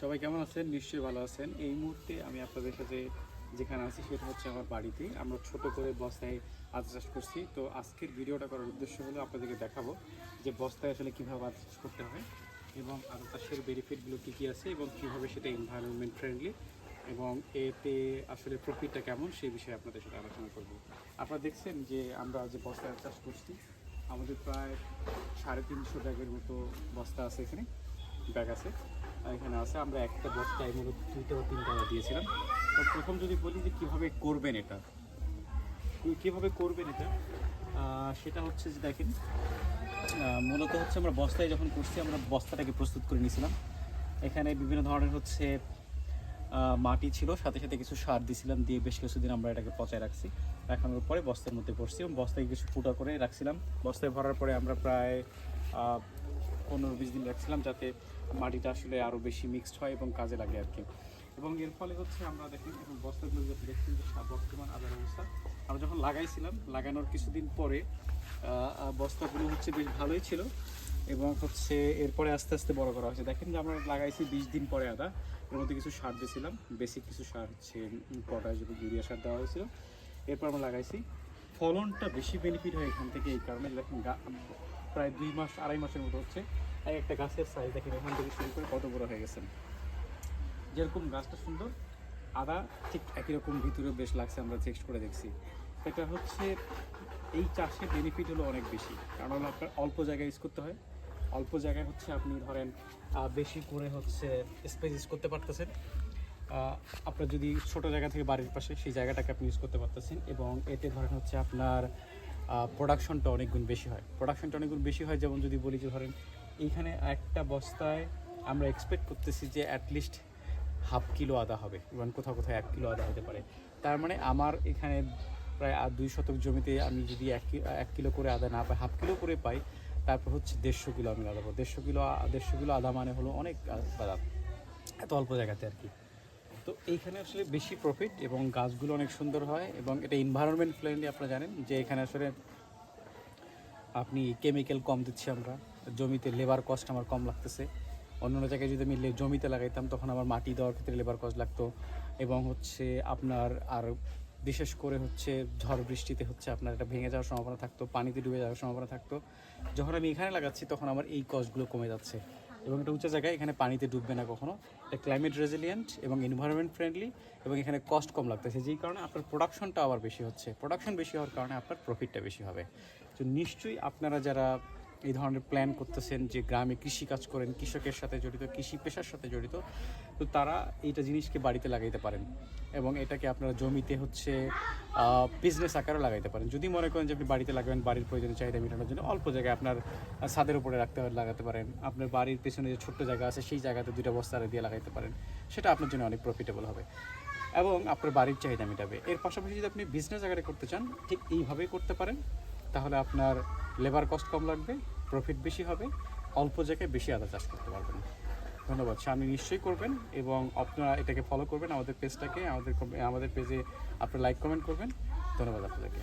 সবাই কেমন আছেন? নিশ্চয়ই ভালো আছেন। এই মুহূর্তে আমি আপনাদের সাথে যেখানে আছি সেটা হচ্ছে আমার বাড়িতে। আমরা ছোট করে বস্তায় আদা চাষ করছি। তো আজকের ভিডিওটা করার উদ্দেশ্য হলো আপনাদেরকে দেখাবো যে বস্তায় আসলে কীভাবে আদা চাষ করতে হয় এবং আদা চাষের বেনিফিটগুলো কী কী আছে এবং কীভাবে সেটা এনভায়রনমেন্ট ফ্রেন্ডলি এবং এতে আসলে প্রফিটটা কেমন সেই বিষয়ে আপনাদের সাথে আলোচনা করব। আপনারা দেখছেন যে আমরা যে বস্তায় চাষ করছি, আমাদের প্রায় সাড়ে তিনশো ব্যাগের মতো বস্তা আছে এখানে। ব্যাগ আছে। এখানে আছে, আমরা একটা বস্তায় মূলত দুইটা বা তিনটা দিয়েছিলাম। তো প্রথম যদি বলি যে কীভাবে করবেন এটা কীভাবে করবেন এটা সেটা হচ্ছে যে দেখেন মূলত হচ্ছে আমরা বস্তায় যখন করছি, আমরা বস্তাটাকে প্রস্তুত করে নিয়েছিলাম। এখানে বিভিন্ন ধরনের হচ্ছে মাটি ছিল, সাথে সাথে কিছু সার দিয়েছিলাম, দিয়ে বেশ কিছুদিন আমরা এটাকে পচায় রাখছি। রাখানোর পরে বস্তার মধ্যে পড়ছি এবং বস্তায় কিছু ফুটা করে রাখছিলাম। বস্তায় ভরার পরে আমরা প্রায় পনেরো বিশ দিন রাখছিলাম যাতে মাটিটা আসলে আরও বেশি মিক্সড হয় এবং কাজে লাগে আর কি। এবং এর ফলে হচ্ছে আমরা দেখেন এখন বস্তাগুলো যখন দেখছি যে বর্তমান আদার অবস্থা। আমরা যখন লাগাইছিলাম, লাগানোর কিছুদিন পরে বস্তাগুলো হচ্ছে বেশ ভালোই ছিল এবং হচ্ছে এরপরে আস্তে আস্তে বড় করা হয়েছে। দেখেন যে আমরা লাগাইছি বিশ দিন পরে আদা। এর মধ্যে কিছু সার দিয়েছিলাম। বেসিক কিছু সার হচ্ছে পটাশ এবং ইউরিয়া সার দেওয়া হয়েছিল। এরপর আমরা লাগাইছি। ফলনটা বেশি বেনিফিট হয় এখান থেকে এই কারণে। দেখেন প্রায় দুই মাস, আড়াই মাসের মতো হচ্ছে। এক একটা গাছের সাইজ দেখেন, এখান থেকে শুরু করে কত বড় হয়ে গেছেন যেরকম গাছটা সুন্দর, আদা ঠিক একই রকম ভিতরে বেশ লাগছে, আমরা চেক করে দেখছি। এটা হচ্ছে, এই চাষে বেনিফিট হলো অনেক বেশি। কারণ আপনার অল্প জায়গায় ইউজ করতে হয়। অল্প জায়গায় হচ্ছে আপনি ধরেন বেশি করে হচ্ছে স্পেস ইউজ করতে পারতেছেন। আপনার যদি ছোট জায়গা থেকে বাড়ির পাশে, সেই জায়গাটাকে আপনি ইউজ করতে পারতেছেন। এবং এতে ধরেন হচ্ছে আপনার প্রোডাকশনটা অনেক গুণ বেশি হয়। প্রোডাকশনটা অনেক গুণ বেশি হয়, যেমন যদি বলি যে ধরেন এইখানে একটা বস্তায় আমরা এক্সপেক্ট করতেছি যে অ্যাটলিস্ট হাফ কিলো আদা হবে এবং কোথাও কোথাও এক কিলো আদা হতে পারে। তার মানে আমার এখানে প্রায় আর দুই শতক জমিতে আমি যদি এক এক কিলো করে আদা না পাই হাফ কিলো করে পাই, তারপর হচ্ছে দেড়শো কিলো আমি আদা পাবো। দেড়শো কিলো দেড়শো কিলো আদা মানে হলো অনেক আদা এত অল্প জায়গাতে আর কি। তো এইখানে আসলে বেশি প্রফিট এবং গাছগুলো অনেক সুন্দর হয় এবং এটা এনভায়রনমেন্ট ফ্রেন্ডলি আপনারা জানেন যে এখানে আসলে আপনি কেমিক্যাল কম দিচ্ছি আমরা, জমিতে লেবার কস্ট আমার কম লাগতেছে। অন্য জায়গায় যদি আমি জমিতে লাগাইতাম তখন আমার মাটি দেওয়ার ক্ষেত্রে লেবার কস্ট লাগতো এবং হচ্ছে আপনার আর বিশেষ করে হচ্ছে ঝড় বৃষ্টিতে হচ্ছে আপনার এটা ভেঙে যাওয়ার সম্ভাবনা থাকতো, পানিতে ডুবে যাওয়ার সম্ভাবনা থাকতো। যখন আমি এখানে লাগাচ্ছি তখন আমার এই কস্টগুলো কমে যাচ্ছে। এবং এটা উঁচা জায়গায়, এখানে পানিতে ডুববে না কখনো। এটা ক্লাইমেট রেজিলিয়েন্ট এবং এনভায়রনমেন্ট ফ্রেন্ডলি এবং এখানে কস্ট কম লাগতেছে, যেই কারণে আপনার প্রোডাকশনটা আবার বেশি হচ্ছে। প্রোডাকশন বেশি হওয়ার কারণে আপনার প্রফিটটা বেশি হবে। তো নিশ্চয়ই আপনারা যারা এই ধরনের প্ল্যান করতেছেন যে গ্রামে কৃষি কাজ করেন, কৃষকের সাথে জড়িত, কৃষি পেশার সাথে জড়িত, তো তারা এইটা জিনিসকে বাড়িতে লাগাইতে পারেন এবং এটাকে আপনারা জমিতে হচ্ছে বিজনেস আকারে লাগাইতে পারেন। যদি মনে করেন যে আপনি বাড়িতে লাগাবেন, বাড়ির প্রয়োজনীয় চাহিদা মেটানোর জন্য অল্প জায়গায় আপনার ছাদের উপরে রাখতে লাগাতে পারেন। আপনার বাড়ির পেছনে যে ছোট্ট জায়গা আছে, সেই জায়গাতে দুইটা বস্তা দিয়ে লাগাইতে পারেন। সেটা আপনার জন্য অনেক প্রফিটেবল হবে এবং আপনার বাড়ির চাহিদা মেটাবে। এর পাশাপাশি যদি আপনি বিজনেস আকারে করতে চান, ঠিক এইভাবেই করতে পারেন। তাহলে আপনার লেবার কস্ট কম লাগবে প্রফিট বেশি হবে, অল্প জায়গায় বেশি আদা চাষ করতে পারবেন। ধন্যবাদ সামনে নিশ্চয়ই করবেন এবং আপনারা এটাকে ফলো করবেন আমাদের পেজটাকে আমাদের আমাদের পেজে আপনারা লাইক কমেন্ট করবেন। ধন্যবাদ আপনাদেরকে।